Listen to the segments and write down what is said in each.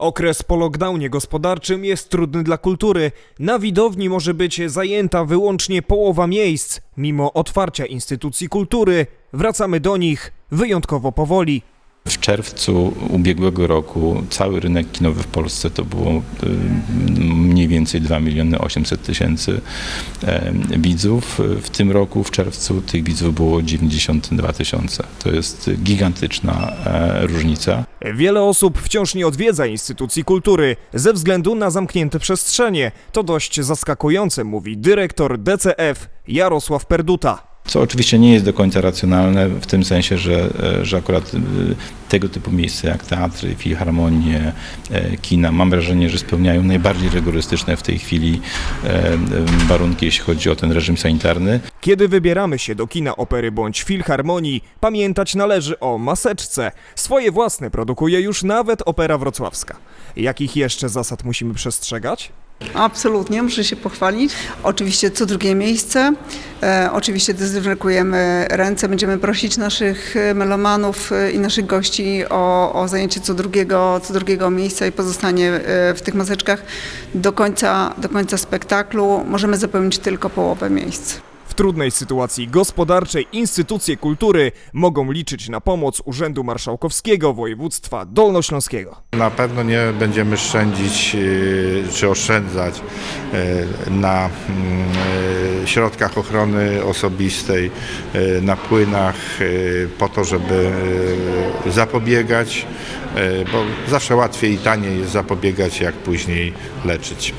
Okres po lockdownie gospodarczym jest trudny dla kultury. Na widowni może być zajęta wyłącznie połowa miejsc. Mimo otwarcia instytucji kultury, wracamy do nich wyjątkowo powoli. W czerwcu ubiegłego roku cały rynek kinowy w Polsce to było y, mniej więcej 2 miliony 800 tysięcy widzów. W tym roku w czerwcu tych widzów było 92 tysiące. To jest gigantyczna e, różnica. Wiele osób wciąż nie odwiedza instytucji kultury ze względu na zamknięte przestrzenie. To dość zaskakujące, mówi dyrektor DCF Jarosław Perduta. Co oczywiście nie jest do końca racjonalne w tym sensie, że, e, że akurat y, tego typu miejsca jak teatry, filharmonie, e, kina, mam wrażenie, że spełniają najbardziej rygorystyczne w tej chwili e, warunki, jeśli chodzi o ten reżim sanitarny. Kiedy wybieramy się do kina opery bądź filharmonii, pamiętać należy o maseczce. Swoje własne produkuje już nawet opera wrocławska. Jakich jeszcze zasad musimy przestrzegać? Absolutnie, muszę się pochwalić. Oczywiście co drugie miejsce. E, oczywiście dezynfekujemy ręce. Będziemy prosić naszych e, melomanów e, i naszych gości o, o zajęcie co drugiego, co drugiego miejsca i pozostanie e, w tych maseczkach do końca, do końca spektaklu. Możemy zapełnić tylko połowę miejsc. Trudnej sytuacji gospodarczej instytucje kultury mogą liczyć na pomoc Urzędu Marszałkowskiego Województwa Dolnośląskiego. Na pewno nie będziemy szczędzić y, czy oszczędzać y, na mm, y, środkach ochrony osobistej, na płynach po to, żeby zapobiegać, bo zawsze łatwiej i taniej jest zapobiegać, jak później leczyć.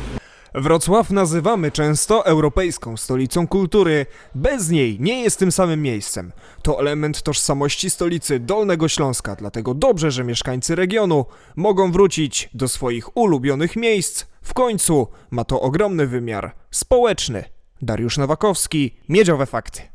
Wrocław nazywamy często europejską stolicą kultury. Bez niej nie jest tym samym miejscem. To element tożsamości stolicy Dolnego Śląska, dlatego dobrze, że mieszkańcy regionu mogą wrócić do swoich ulubionych miejsc. W końcu ma to ogromny wymiar społeczny. Dariusz Nowakowski, Miedziowe Fakty.